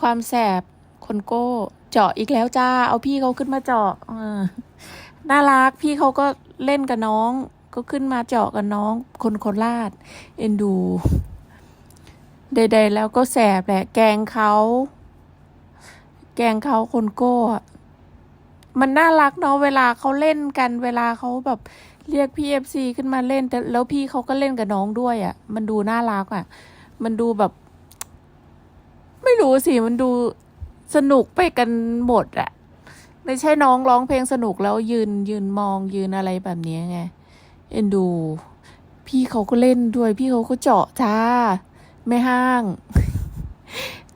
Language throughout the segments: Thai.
ความแสบคนโก้ เจาะอีกแล้วจ้า เอาพี่เขาขึ้นมาเจาะน่ารักพี่เขาก็เล่นกับน้อง ก็ขึ้นมาเจาะกับน้อง คนโคราชเอ็นดูใดๆแล้วก็แสบแหละ แกงเขาแกงเขาคนโก้มันน่ารักเนาะเวลาเขาเล่นกัน เวลาเขาแบบเรียกพี่เอฟซีขึ้นมาเล่น แต่แล้วพี่เขาก็เล่นกับน้องด้วยอะ่ะ มันดูน่ารักอะ่ะ มันดูแบบ ไม่รู้สิมันดูสนุกไปกันหมดอะไม่ใช่น้องร้องเพลงสนุกแล้วยืนยืนมองยืนอะไรแบบนี้ไง เอ็นดู พี่เขาก็เล่นด้วย พี่เขาก็เจาะจ้า ไม่ห้าง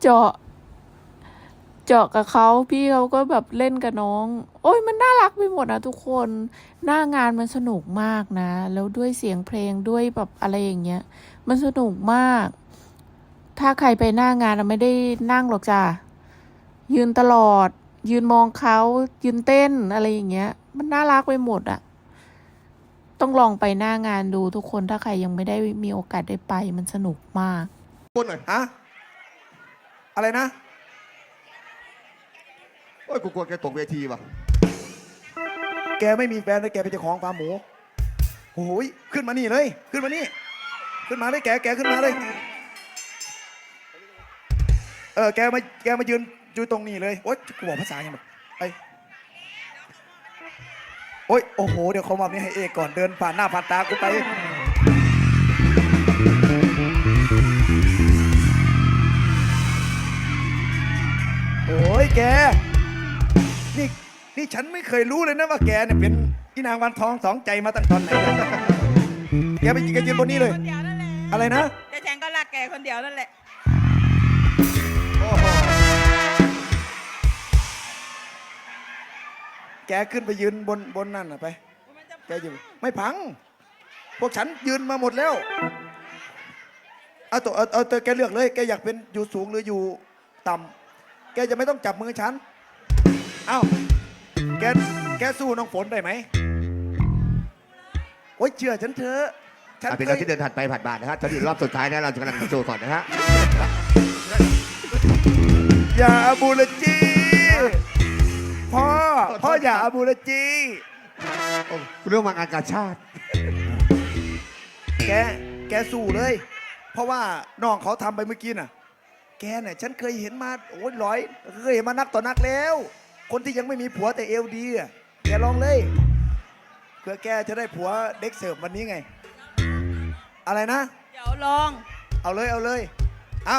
เจาะ เจาะกับเขาพี่เขาก็แบบเล่นกับน้อง โอ้ยมันน่ารักไปหมดนะทุกคน หน้างานมันสนุกมากนะ แล้วด้วยเสียงเพลงด้วยแบบอะไรอย่างเงี้ย มันสนุกมาก ถ้าใครไปหน้างานอะไม่ได้นั่งหรอกจ้ะยืนตลอด ยืนมองเขายืนเต้นอะไรอย่างเงี้ย มันน่ารักไปหมดอะต้องลองไปหน้างานดูทุกคนถ้าใครยังไม่ได้มีโอกาสได้ไปมันสนุกมากบนหน่อยฮะอะไรนะ โอ้ยกูกลัวแกตกเวทีว่ะ แกไม่มีแฟนแล้วแกเป็นเจ้าของฟาร์มหมูโอ้ยขึ้นมานี่เลย ขึ้นมานี่ ขึ้นมาเลยแกแกขึ้นมาเลย เออแกมาแกมายืนอยู่ตรงนี้เลยโอ๊ยกูบอกภาษายังไงไปโอ๊ยโอ้โหเดี๋ยวเขามานี่ให้เอกก่อนเดินผ่านหน้าผ่านตากูไปโอ้ยแก นี่นี่ฉันไม่เคยรู้เลยนะว่าแกเนี่ยเป็นพี่นางวันทองสองใจมาตั้งตอนไหนแกไปกินกันยืนบนนี้เลย อะไรนะแต่ฉันก็รักแกคนเดียวนั่นแหละ แกขึ้นไปยืนบนบนนั่นน่ะไป แกยืนไม่พัง พวกฉันยืนมาหมดแล้ว เอาตัวเอาเอาตัวแกเลือกเลย แกอยากเป็นอยู่สูงหรืออยู่ต่ำแกจะไม่ต้องจับมือฉัน เอ้า แก แกสู้น้องฝนได้ไหม โอ๊ยเชื่อฉันเถอะ ฉันอะเป็นเคเรายที่เดินถัดไปผัดบาทนะฮะตอนนี้รอบสุดท้ายนะเราจะกำลังโชว์ก่อนนะฮะ อย่าอาบูรจี พ่อ พ่ออย่าอาบูรจีโอ้เรื่องมางานกาชาติ แก แกสู้เลย เพราะว่าน้องเขาทำไปเมื่อกี้น่ะ แกเนี่ยฉันเคยเห็นมาโอ้ยร้อยเคยเห็นมานักต่อนักแล้ว คนที่ยังไม่มีผัวแต่เอวดีอะแกลองเลยเพื่อแกจะได้ผัวเด็กเสิร์ฟวันนี้ไง อะไรนะ เดี๋ยวลอง เอาเลยเอาเลย เอา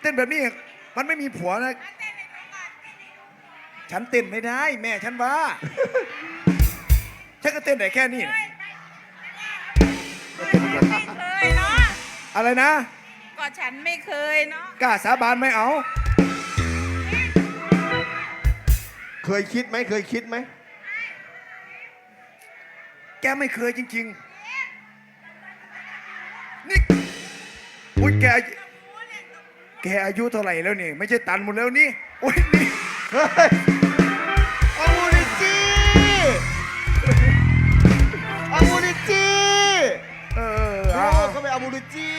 เต้นแบบนี้มันไม่มีผัวนะ ฉันเต้นไม่ได้ แม่ฉันว่า ฉันก็เต้นได้แค่นี้น่ะไม่เคยเนาะอะไรนะ ก็ฉันไม่เคยเนาะกล้าสาบานไม่เอา เคยคิดไหมเคยคิดไหมแกไม่เคยจริง ๆ นี่อุ้ยแก แกอายุเท่าไหร่แล้วนี่ ไม่ใช่ตันหมดแล้วนี่อุ้ยนี่เฮ้ยอามูริจิอามูริจิเออโอ้เอาเขาไปอามูริจิ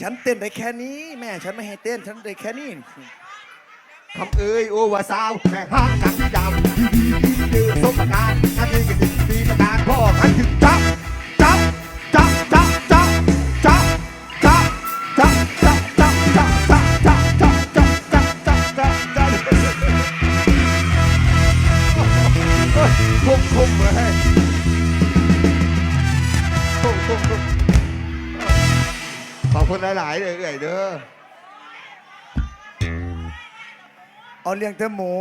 ฉันเต้นได้แค่นี้ แม่ฉันไม่ให้เต้น ฉันได้แค่นี้ คำเอ้ยโอ้ว่าสาวแต่ห้างกันยาวดีดีดีดีสมการทันทีกันดีดีประการพ่อทันถึง มคุ้มเลยคุ้มคุ้มคุ้มขอบคุณหลายๆเลยเอ่ยเด้อเอาเลี้ยงแต่หมู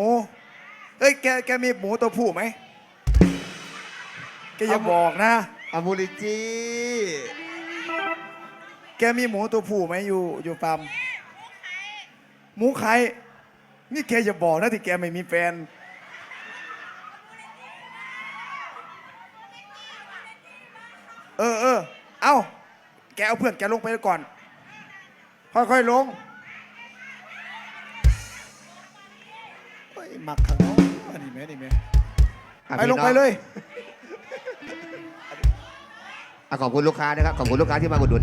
เอ้ยแกแกมีหมูตัวผู้ไหมแกอย่าบอกนะ อามูริจิแกมีหมูตัวผู้ไหมอยู่อยู่ฟาร์มหมูไข่นี่แกอย่าบอกนะที่แกไม่มีแฟน เออเออเอาแกเอาเพื่อนแกลงไปก่อน ค่อยๆลงเฮ้ยหมักขังเนาะอันนี้แม่นี่แม่อะไปพี่ลงไปน้อเลย อะขอบคุณลูกค้านะครับ ขอบคุณลูกค้าที่มาอุดหนุน